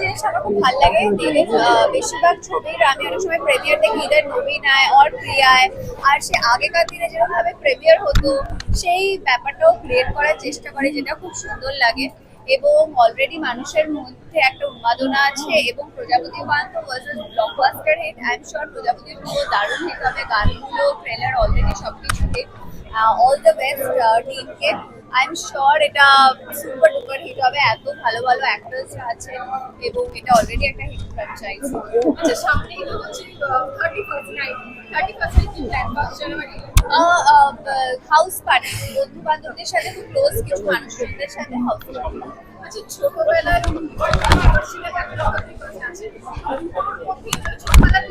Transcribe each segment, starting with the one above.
জিনিস আমার খুব লাগে। বেশিরভাগ অর প্রিয়ায়। আর সে আগেকার দিনে হতো, সেই করার চেষ্টা করে, যেটা খুব সুন্দর লাগে। এবং অলরেডি মানুষের মধ্যে একটা উন্মাদনা আছে এবং প্রজাপতি ওয়ান তো প্রজাপতি দারুণ হিট হবে। গানগুলো ট্রেলার অলরেডি সবকিছু অল দ্য বেস্ট টিমকে আই এম শিওর এটা সুপার ডুপার হিট হবে। এত ভালো ভালো অ্যাক্টার্স আছে এবং এটা অলরেডি একটা হিট ফ্র্যাঞ্চাইজ আচ্ছা সামনেই তো হচ্ছে thirty first night thirty first night কি প্ল্যান জানুয়ারি। হাউস পার্টি বন্ধু বান্ধবদের সাথে খুব ক্লোজ কিছু মানুষজনদের সাথে হাউস পার্টি আচ্ছা ছোটবেলার ছোটবেলার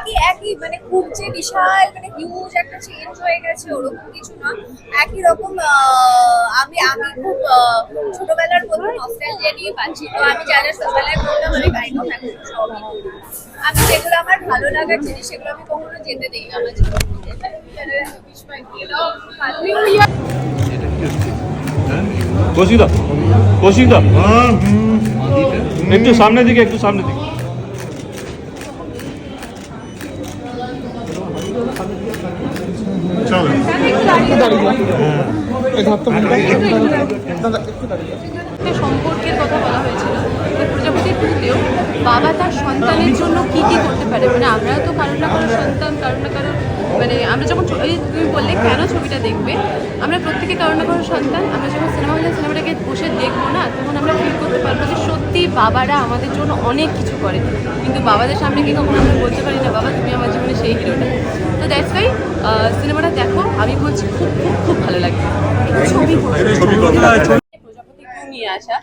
একই একই মানে খুব যে বিশাল মানে হিউজ একটা চেঞ্জ হয়ে গেছে, ওরকম কিছু না। একই রকম আমি আমি খুব ছোটবেলার মতো নস্টালজিয়া নিয়ে পাচ্ছি তো আমি যা যা ছোটবেলায় করতাম আমি করি। আমি যেগুলো আমার ভালো লাগার জিনিস, সেগুলো আমি কখনো যেতে দিই না আমার কৌশিকদা কৌশিকদা একটু সামনের দিকে, একটু সামনের দিকে একটা সম্পর্কের কথা বলা হয়েছিল। টুতেও বাবা তার সন্তানের জন্য কি কি করতে পারে? মানে আমরা তো কারোর না কারোর সন্তান কারোর না কারোর মানে আমরা যখন এই তুমি বললে কেন ছবিটা দেখবে? আমরা প্রত্যেকে কারোর না কারোর সন্তান আমরা যখন সিনেমা হলে সিনেমাটাকে বসে দেখব না তখন আমরা ফিল করতে পারব যে সত্যি বাবারা আমাদের জন্য অনেক কিছু করে। কিন্তু বাবাদের সামনে কি কখনো আমরা বলতে পারি না বাবা তুমি আমার জীবনে সেই হিরোটা। তো দ্যাটস ওয়াই সিনেমাটা দেখো আমি বলছি খুব খুব খুব ভালো লাগবে ছবি প্রজাপতি নিয়ে আসা।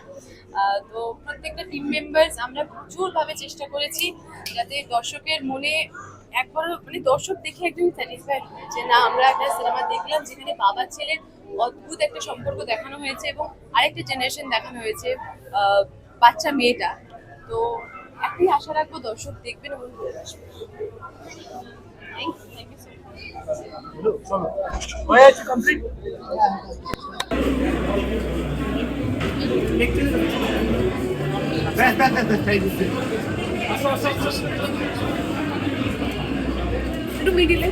তো প্রত্যেকটা টিম মেম্বার্স আমরা প্রচুরভাবে চেষ্টা করেছি যাতে দর্শকের মনে একবার মানে দর্শক দেখে একদম স্যাটিসফাইড যে না, আমরা একটা সিনেমা দেখলাম যেখানে বাবা ছেলের অদ্ভুত একটা সম্পর্ক দেখানো হয়েছে এবং আরেকটা জেনারেশন দেখানো হয়েছে বাচ্চা মেয়েটা। তো একটাই আশা রাখব দর্শক দেখবেন এবং ভালোবাসবেন thank you thank you so much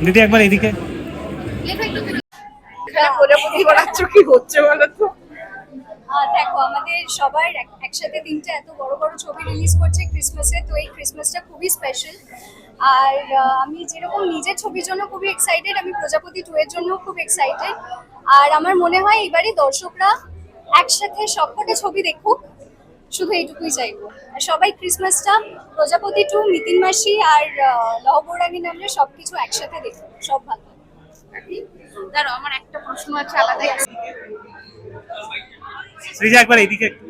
দিদি একবার এদিকে। এখানে প্রজাপতি কি হচ্ছে বলো তো? দেখো আমাদের সবার একসাথে তিনটে এত বড় বড় ছবি রিলিজ করছে ক্রিসমাসে তো এই ক্রিসমাসটা খুবই স্পেশাল আর আমি যেরকম নিজের ছবির জন্য খুবই এক্সাইটেড আমি প্রজাপতি টু এর জন্য খুব এক্সাইটেড আর আমার মনে হয় এবারে দর্শকরা একসাথে সবকটা ছবি দেখুক শুধু এইটুকুই চাইব আর সবাই ক্রিসমাসটা প্রজাপতি টু মিতিন মাসি আর লহবরানী নামে সবকিছু একসাথে দেখুক সব ভালো। দাঁড়াও আমার একটা প্রশ্ন আছে শ্রীজা একবার এদিকে একটু।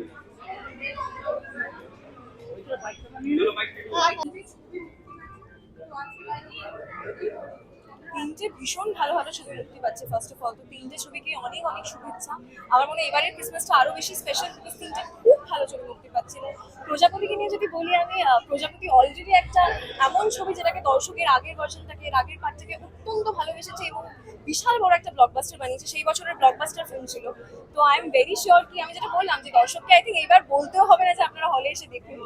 তিনটে ভীষণ ভালো ভালো ছবি মুক্তি পাচ্ছে। ফার্স্ট অফ অল তো তিনটে ছবিকে অনেক অনেক শুভেচ্ছা। আমার মনে হয় এবারের ক্রিসমাসটা আরও বেশি স্পেশাল বিকজ তিনটে খুব ভালো ছবি মুক্তি পাচ্ছে। প্রজাপতিকে নিয়ে যদি বলি আমি প্রজাপতি অলরেডি একটা এমন ছবি যেটাকে দর্শকের আগের ভার্সনটাকে এর আগের পার্টটাকে অত্যন্ত ভালোবেসেছে এবং বিশাল বড় একটা ব্লকবাস্টার বানিয়েছে। সেই বছরের ব্লকবাস্টার ফিল্ম ছিল। তো আই এম ভেরি শিওর কি, আমি যেটা বললাম যে দর্শককে আই থিঙ্ক এইবার বলতেও হবে না যে আপনারা হলে এসে দেখুন।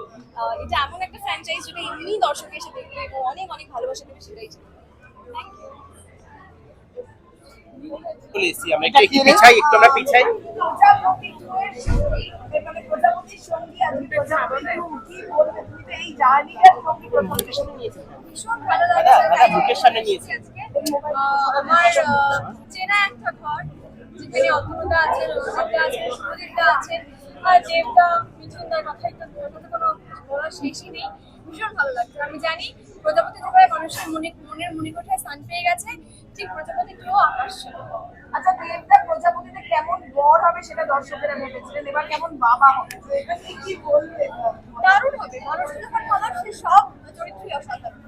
এটা এমন একটা ফ্র্যাঞ্চাইজ যেটা এমনি দর্শক এসে দেখবে এবং অনেক অনেক ভালোবাসা দেবে সেটাই এসেছি আমরা। একটু একটু পিছাই একটু আমরা পিছাই। মানে চেনা একটা ঘর যেখানে অপূর্ণতা আছে রোজিতা আছে সুজিতা আছে আর দেবদা মিঠুনদার তো ওর মধ্যে কোনো বলার শেষই নেই। ভীষণ ভালো লাগছে। আমি জানি প্রজাপতি যেভাবে মানুষের মনে, মনের মনিকোঠায় স্থান পেয়ে গেছে। ঠিক প্রজাপতি কেউ আকাশ আচ্ছা দেবদা প্রজাপতিতে কেমন বর হবে সেটা দর্শকেরা ভেবেছিলেন। এবার কেমন বাবা হবে? তো এটা নিয়ে কি বলবে? দারুণ হবে। মানুষ যখন মানুষ সে সব চরিত্রই অসাধারণ।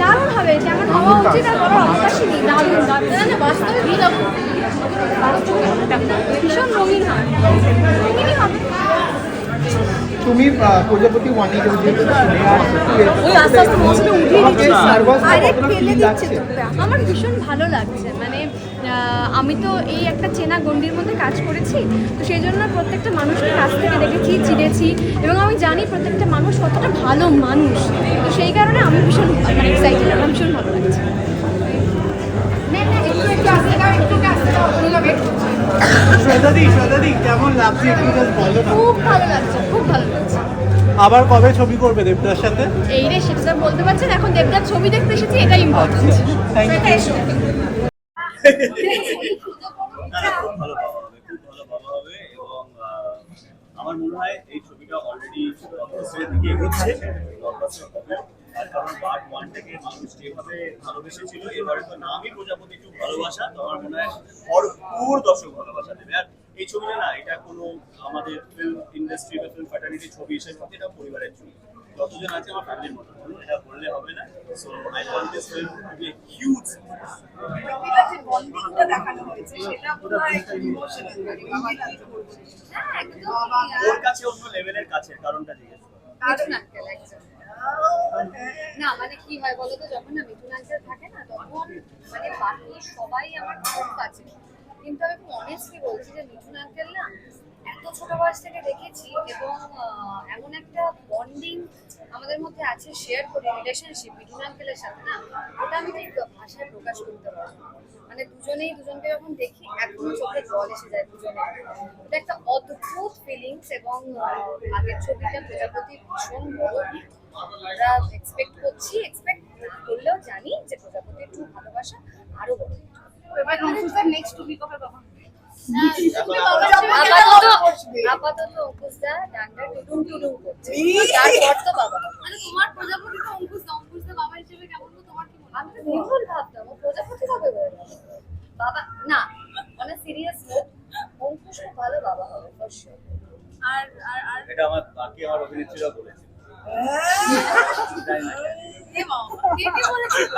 দারুণ হবে। যেমন হওয়া উচিত আর করার অবকাশই নেই। দারুণ দারুণ। বাস্তবে ভীষণ রঙিন হয়। রঙিনই হবে। তুমি প্রজাপতি ওয়ানি যেহেতু ওই আস্তে আস্তে দিচ্ছে। আমার ভীষণ ভালো লাগছে। মানে আমি তো এই একটা চেনা গণ্ডির মধ্যে কাজ করেছি তো সেই জন্য প্রত্যেকটা মানুষকে কাছ থেকে দেখেছি চিনেছি এবং আমি জানি প্রত্যেকটা মানুষ কতটা ভালো মানুষ। তো সেই কারণে আমি ভীষণ মানে এক্সাইটেড আমার ভীষণ ভালো লাগছে। খুব ভালো লাগছে খুব ভালো লাগছে। আবার কবে ছবি করবে দেবদার সাথে? এই রে সেটা তো বলতে পারছেন এখন দেবদার ছবি দেখতে এসেছি এটাই ইম্পর্টেন্ট থ্যাংক ইউ না, না, ভালো পাওয়া হবে খুব ভালো পাওয়া হবে এবং আহ, আমার মনে হয় এই ছবিটা অলরেডি দিকে এগোচ্ছে কারণ পার্ট ওয়ান থেকে মানুষ যেভাবে ভালোবেসেছিল এবারে তো নামই প্রজাপতি একটু ভালোবাসা। তো আমার মনে হয় ভরপুর দর্শক ভালোবাসা দেবে। আর এই ছবিটা না এটা কোনো আমাদের ফিল্ম ইন্ডাস্ট্রি বা ফিল্ম ফ্যাটার্নিটি ছবি হিসেবে এটা পরিবারের ছবি। যতজন আছে আমার ফ্যামিলির মতো। এটা বললে হবে না। So I want this film to be huge ওর কাছে অন্য লেভেলের কাছে কারণটা জিজ্ঞেস করো। না মানে কি হয় বলতো, যখন না মিঠুন আঙ্কেল থাকে না, তখন মানে বাকি সবাই আমার খুব কাছে কিন্তু আমি খুব অনেস্টলি বলছি যে, মিঠুন আঙ্কেল না, এত ছোট বয়স থেকে দেখেছি এবং এমন একটা বন্ডিং আমাদের মধ্যে আছে শেয়ার করি রিলেশনশিপ মিঠুন আঙ্কেলের সাথে না, ওটা আমি ঠিক ভাষায় প্রকাশ করতে পারব। মানে দুজনেই, দুজনকে যখন দেখি এখনও চোখে জল এসে যায় দুজনে এটা একটা অদ্ভুত ফিলিংস এবং আগের ছবিটা প্রজাপতি ভীষণ বড়। আমরা এক্সপেক্ট করছি এক্সপেক্ট করলেও জানি যে প্রজাপতি একটু ভালোবাসা আরও বড়। এবার অঙ্কুশের নেক্সট টু কবে পাবো আপাতত আপাতত অঙ্কুশদা ডান্ডা টুডুম টুডুম করছে। তারপর তো বাবা। মানে তোমার প্রজাপতি তো অঙ্কুশ বাবা হিসেবে কেমন তো তোমার কি মনে আমি তো ভাবতাম প্রজাপতি কবে বাবা না মানে সিরিয়াস অঙ্কুশ খুব ভালো বাবা হবে আর আর এটা আমার বাকি আমার অভিনেত্রীরা বলেছে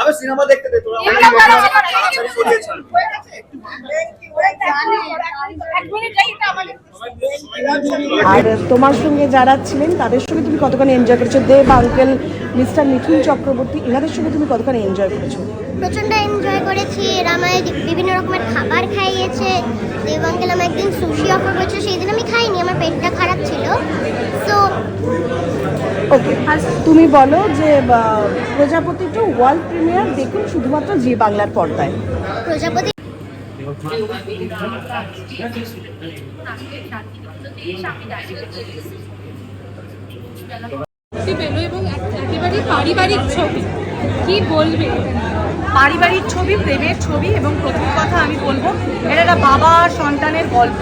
আমি সিনেমা দেখতে দে তোরা আর তোমার সঙ্গে যারা ছিলেন তাদের সঙ্গে তুমি কতখানি এনজয় করেছ দেব আঙ্কেল মিস্টার নিখিল চক্রবর্তী এনাদের সঙ্গে তুমি কতখানি এনজয় করেছ প্রচণ্ড এনজয় করেছি এরা আমায় বিভিন্ন রকমের খাবার খাইয়েছে দেব আঙ্কেল আমায় একদিন সুশি অফার করেছে সেই দিন আমি খাইনি আমার পেটটা খারাপ ছিল তো ওকে তুমি বলো যে প্রজাপতি টু ওয়ার্ল্ড প্রিমিয়ার দেখুন শুধুমাত্র জি বাংলার পর্দায়। প্রজাপতি এবং একেবারে পারিবারিক ছবি। কি বলবে? পারিবারিক ছবি, প্রেমের ছবি এবং প্রথম কথা আমি বলব, এটা একটা বাবা সন্তানের গল্প।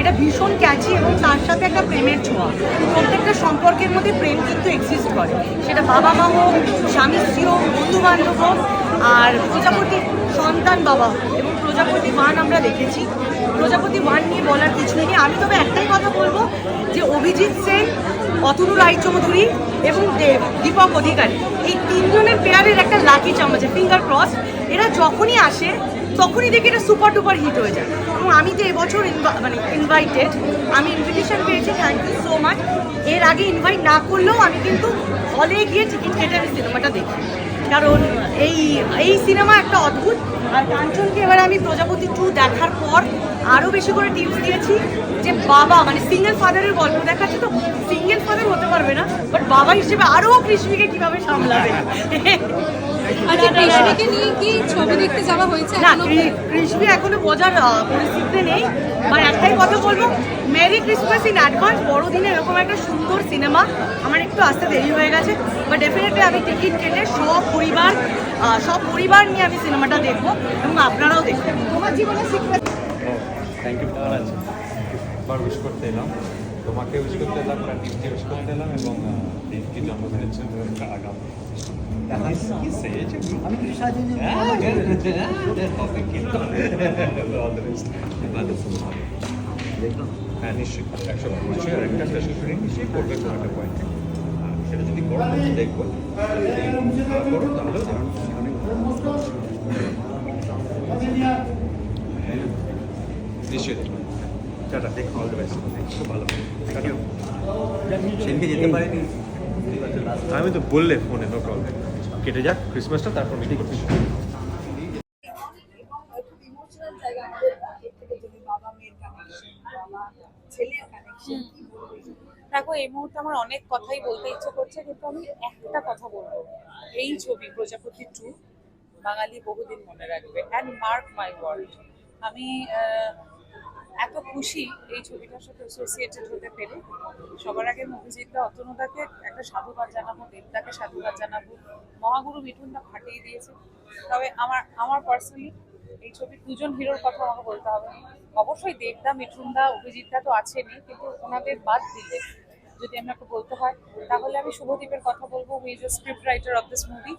এটা ভীষণ ক্যাচি এবং তার সাথে একটা প্রেমের ছোঁয়া। প্রত্যেকটা সম্পর্কের মধ্যে প্রেম কিন্তু এক্সিস্ট করে। সেটা বাবা মা হোক, স্বামী, স্ত্রী হোক বন্ধু বান্ধব হোক, আর প্রজাপতি সন্তান বাবা এবং প্রজাপতি ওয়ান আমরা দেখেছি। প্রজাপতি ওয়ান নিয়ে বলার কিছু নেই। আমি তবে একটাই কথা বলব যে অভিজিৎ সেন অতনু রায়চৌধুরী এবং দেব দীপক অধিকারী। এই তিনজনের পেয়ারের একটা লাকি চামচ ফিঙ্গার ক্রস এরা যখনই আসে, তখনই দেখি এটা সুপার ডুপার হিট হয়ে যায়। এবং আমি তো এবছর মানে ইনভাইটেড আমি ইনভিটেশন পেয়েছি থ্যাংক ইউ সো মাচ এর আগে ইনভাইট না করলেও আমি কিন্তু হলে গিয়ে টিকিট কেটে আমি সিনেমাটা দেখি। কারণ এই এই সিনেমা একটা অদ্ভুত। আর কাঞ্চনকে এবার আমি প্রজাপতি টু দেখার পর আরও বেশি করে টিপস দিয়েছি যে বাবা মানে সিঙ্গেল ফাদারের গল্প দেখাচ্ছে তো সিঙ্গেল ফাদার হতে পারবে না বাট বাবা হিসেবে আরও কৃষ্মিকে কীভাবে সামলাবে? আচ্ছা কৃষ্ণকে নিয়ে কি ছবি দেখতে যাওয়া হয়েছে না এখনও বোঝার পরিস্থিতিতে নেই মানে একটাই কথা বলব মেরি ক্রিসমাস ইন অ্যাডভান্স বড়দিনে এরকম একটা সুন্দর সিনেমা আমার একটু আসতে দেরি হয়ে গেছে বা ডেফিনেটলি আমি টিকিট কেটে সব পরিবার সব পরিবার নিয়ে আমি সিনেমাটা দেখব এবং আপনারাও দেখবেন তোমার জীবনে সিক্রেট থ্যাংক ইউ একবার উইশ করতে এলাম তোমাকে উইশ করতে এলাম প্রাণীকে উইশ করতে এলাম এবং দিনকে জন্মদিনের জন্য একটা আগাম হ্যাঁ নিশ্চয়ই একশো স্পেশাল নিশ্চয়ই করবে একটা পয়েন্টে সেটা যদি করো আমি দেখব। করো তাহলেও দেখো অনেক নিশ্চয়ই টাটা দেখো অল দ্য বেস্ট খুব ভালো। সেদিকে যেতে পারিনি। আমি তো বললে ফোনে নো প্রবলেম কেটে যাক ক্রিসমাসটা তারপর মিটিং করছি ছেলের কানেকশন দেখো, এই মুহূর্তে আমার অনেক কথাই বলতে ইচ্ছে করছে, কিন্তু আমি একটা কথা বলব। এই ছবি প্রজাপতি টু বাঙালি বহুদিন মনে রাখবে। অ্যান্ড মার্ক মাই ওয়ার্ড আমি এত খুশি এই ছবিটার সাথে অ্যাসোসিয়েটেড হতে পেরে। সবার আগে মুভিজিৎদা অতনুদাকে একটা সাধুবাদ জানাব, দেবদাকে সাধুবাদ জানাব। মহাগুরু মিঠুনদা ফাটিয়ে দিয়েছে। তবে আমার আমার পার্সোনালি এই ছবির দুজন হিরোর কথা আমাকে বলতে হবে। অবশ্যই দেবদা, মিঠুনদা, অভিজিৎদা তো আছেনই, কিন্তু ওনাদের বাদ দিলে যদি আপনাকে বলতে হয়, তাহলে আমি শুভদীপের কথা বলব who is script writer of this movie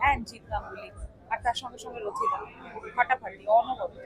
and Jeet Ganguly আর তার সঙ্গে সঙ্গে রথিদা ফাটাফাটি, অনবদ্য।